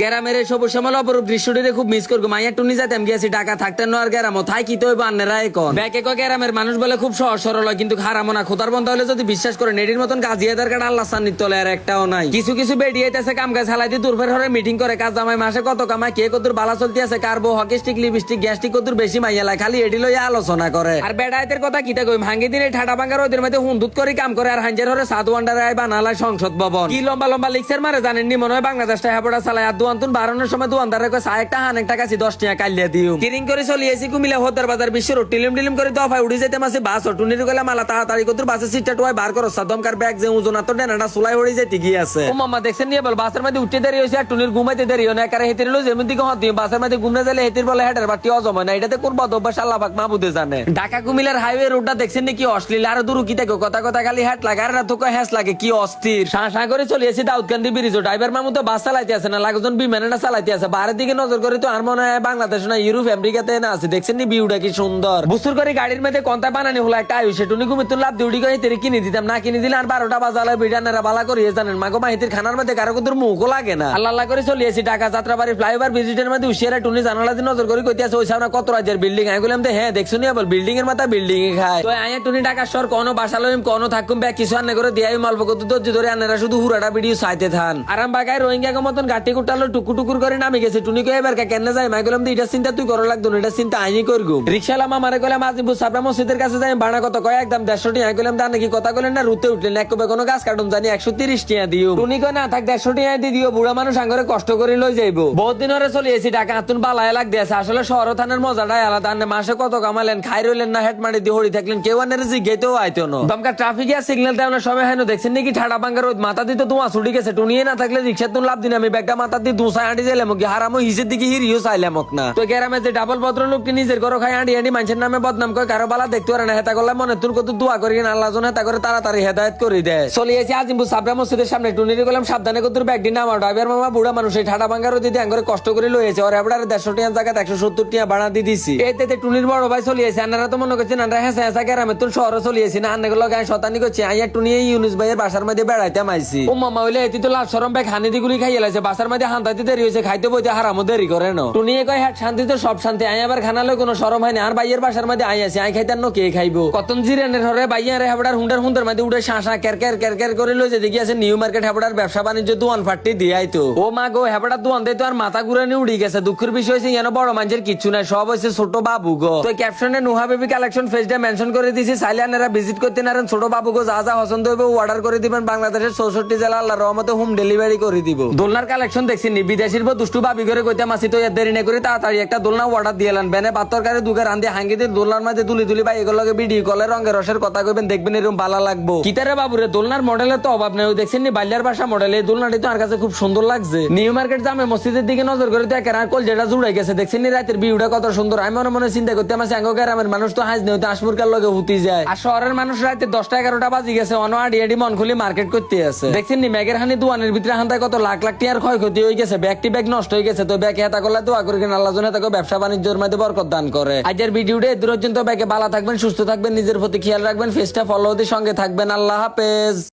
গ্যারামের এই সবুজ শ্যামল অপরূপ দৃশ্যটিরে খুব মিস করব। মাইয়া টুনি যাইতাম গিয়েছি টাকা থাকতেন আর গ্যারামো। থাই কি তো হইব আন্নেরা এখন? গ্যারামের মানুষ বলে খুব সহজ সরল কিন্তু খারাপ না। খোদার বন্ধ হলে যদি বিশ্বাস করে নেডির মতন আল্লাহ আর একটাও নাই। কিছু কিছু বেডিয়েতেছে কাম কাজ হালাই দিয়ে দুর্ফের হরে মিটিং করে, কাজ জামাই মাসে কত কামায়, কে কতুর বালা চলতে আছে কার্বো হকি, স্টিক লিপস্টিক গ্যাস্টিক কতুর বেশি মাইয়া লাই, খালি এডি লইয়া আলোচনা করে। আর বেড়াইতের কথা কিতা কই ভাঙ্গি দিনে ঠাটা ভাঙ্গার ওদের মধ্যে হুন্দুত করে কাম করে, আর হাঞ্জের হরে সাত ওয়ান্ডার আয় বানালায় সংসদ ভবন। কি লম্বা লম্বা লিখছের মারে জানেননি? মনে হয় বাংলাদেশটা হ্যাপড়া চালায়, আর দুয়ান্তুন বারোনের সময় দোয়ানদারে কয় একটা হান একটা কাছে দশ টাকা কালিয়া দিও। কিরিং করে চলি এসি কুমিলা হতার বাজার টিলিম টিলিম করে দফায় উড়ি যেতে মাসে বাস টুনির গেলে মালা তাড়াতাড়ি কতুর বাসে সিটটা টুয়াই বার করো। সাদমকার ব্যাগ যে ওজন তো ডেনাটা সুলাই উড়ি যেতে গিয়ে আছে। ও মামা দেখছেন নিয়ে বল বাসের মধ্যে উঠতে দেরি হয়েছে আর টুনির ঘুমাইতে দেরি হয় না কারে হেতির লো যেমন দিকে হত বাসের মধ্যে ঘুমনে গেলে হেতির বলে হেডের বাটি অজম হয় না এটাতে কোন বদ অভ্যাস আল্লাহ পাক মাহবুদে জানে। ঢাকা কুমিল্লার হাইওয়ে রোডটা দেখছেন নাকি অশ্লীল আর দূর কি থাকে কথা কথা খালি হ্যাট লাগে আর রাত হ্যাস লাগে কি অস্থির। শাঁ শাঁ করে চলে এসে দাউদকান্দি ব্রিজ ড্রাইভার মামু তো বাস চালাইতে আছে না লাগজন বিমানটা চালাইতে আছে। বাইরের দিকে নজর করে তো আর মনে হয় বাংলাদেশ না, ইউরোপ, আমেরিকাতে না আছে। দেখছেন নি ভিউটা কি সুন্দর? বুসুর করে গাড়ির মধ্যে কন্তা বানানি হলো একটা আয়ুষ? টুনি কুমির তুল লাভ ডিউটি করে তেরে কিনে দিতাম, না কিনে দিলে আর বারোটা বাজালে বিডানেরা বালা করিয়ে জানেন। মাগো, মাহিতির খানার মধ্যে কারও কুতুর মুখও লাগে না। আল্লাহ আল্লাহ করে চলে এসি ঢাকা যাত্রা বাড়ি ফ্লাইওভার ভিজিটের মধ্যে উশিয়ারা টুনি জানালা দিয়ে নজর করে কইতে আছে, ওই সামনে কত রাজ্যের বিল্ডিং আমি বললাম হ্যাঁ দেখছ নি বল বিল্ডিং এর মাথা বিল্ডিং এ খায়। তো আয়া টুনি ঢাকা শহর, কোনো বাসা লইম, কোনো থাকুম, ব্যাগ কিছু আনে করে দিয়ে অল্প কত ধৈর্য ধরে আনেরা শুধু হুরাটা ভিডিও চাইতে থান। আরাম বাগায় রোহিঙ্গা মতন গাটি কুটালো টুকু টুকুর করে নামে গেছে। টুনি কয়ে, এবার কেন মাই গেলাম এটা চিন্তা তুই লাগতো না, এটা চিন্তা আইনি করগু। গেলাম সাবরা মসজিদের কাছে যাই কত কয়, একদম গেলাম নাকি কথা না, রুতে উঠলেন এক কবে কোনো গাছ কাটুন জানি একশো তিরিশ টিয়া দিও। টুনি না, থাক দিও, বুড়া মানুষ আঙ্গরে কষ্ট করে লই যাইবো। বহুত দিন ধরে চলে এসি টাকা হাতুন বালায় লাগ দিয়েছে আসলে শহর থানের মজাটাই আলাদা মাসে কত কামালেন, খাই রইলেন না হেড মারি দিয়ে হরি থাকলেন, কেউ আনের জিজ্ঞেতেও আইতো না। দমকা ট্রাফিক আর সিগন্যাল দেওয়ার সময় না দেখছেন নাকি, ঠাডা বাঙ্গার ওই মাথা দিতে তোমার ছুটি গেছে। টুনিয়ে না থাকলে রিক্সা তুন লাভ দিন, আমি ব্যাগটা মাথা দিয়ে নিজের খাই মানুষের নামে বদনাম করে বালা দেখতে মনে করি হেদায়ত মসজিদের সামনে সাবধানে কত ব্যাগটি না ড্রাইভার মামা বুড়া মানুষ, এই আঙ্গরে কষ্ট করে লইয়েছে ওর এবার দেড়শো টিয়া জায়গায় একশো সত্তর টিয়া ভাড়া দিয়ে দিছি। এতে টুনির বড় ভাই চলিয়েছে আনারা তো মনে করছেন আনারা হ্যাঁ হ্যাঁ গ্রামে তুন শহরে চলিয়েছি না আন্নে গুলো গায়ে শতানি করছি, আইয়া টুনি ইউনুস ভাইয়ের বাসার মধ্যে বেড়াইতে মাইছি। ও মামা হইলে এটি তো লাভ সরম ব্যাগ হানি দিগুলি খাইয়ে লাইছে, বাসার মধ্যে দেরি হয়েছে, খাইতে বইতে হারামো, দেরি করে না হ্যাঁ শান্তি তো সব শান্তি। আই আবার খানালে কোনো সরম হয়নি আর বাইয়ের বাসার মধ্যে আই আছে আই খাইতার নো কে খাইবো? কতন জিরেনের বাইয়া রে হাবড়ার হুন্ডার হুন্ডার মধ্যে শাঁসা কের কের কের কের করে দেখি আছে নিউ মার্কেট হাবড়ার ব্যবসা বাণিজ্য দোয়ান দিয়াই তো। ও মা গো, হাবড়ার দোয়ান দেয় তো আর মাথা ঘুরানি উড়ি গেছে। দুঃখের বিষয় হয়েছে যেন বড় মানুষের কিচ্ছু নাই। সব হয়েছে ছোট বাবু গো। তো ক্যাপশনে নুহা বেবি কালেকশন ফেসটা মেনশন করে দিছি সাইলানেরা ভিজিট করতে নারেন ছোট বাবু গো, যা যা পছন্দ হইবে অর্ডার করে দিবেন। বাংলাদেশের চৌষট্টি জেলা আল্লাহ রহমতে হোম ডেলিভারি করে দিব। দোলনার কালেকশন দেখছি নি বিদেশির বউ দুষ্টু বাবি করে কইতে মাসি তো দেরি না করে তাড়াতাড়ি একটা দোলনা অর্ডার দিয়ে এলেন। বেনে পাত্তরকারে দুগে রান্ধি হাঙ্গি দিয়ে দোলনার মাঝে দুলি দুলি বা এগুলোকে ভিডিও কলে রঙের রসের কথা কইবেন, দেখবেন এরকম ভালো লাগবো। কিতারে বাবুরে দোলনার মডেলের তো অভাব নেই। দেখছেন নি, বাল্যার বাসা মডেল এই দোলনাটি তো আমার কাছে খুব সুন্দর লাগছে। নিউ মার্কেট জামে মসজিদের দিকে নজর করে দেখেন আর কল যেটা জুড়ে গেছে। দেখছেন নি, রাতের ভিউটা কত সুন্দর। আমি মনে মনে চিন্তা করতে, আমার সাঙ্গ গ্রামের মানুষ তো হাজ নেই আসমুরকার লগে হুতি যায়। আর শহরের মানুষ রাতে দশটা এগারোটা বাজি গেছে, অন আডি আডি মন খুলি মার্কেট করতে আছে। দেখছেন নি, মেঘের হানি দোয়ানের ভিতরে হান্তায় কত লাখ লাখ টিয়ার ক্ষয়ক্ষতি হয়ে গেছে। ব্যাগটি ব্যাগ নষ্ট হয়ে গেছে, তো ব্যাগ হেতা করলে দোয়া করে কিনা, আল্লাহ জনে তাকে ব্যবসা বাণিজ্যের মধ্যে বরকত দান করে। আজকের ভিডিওটা দূর পর্যন্ত, ব্যাগে ভালো থাকবেন, সুস্থ থাকবেন, নিজের প্রতি খেয়াল রাখবেন ফেসটা ফলো সঙ্গে থাকবেন, আল্লাহ হাফেজ।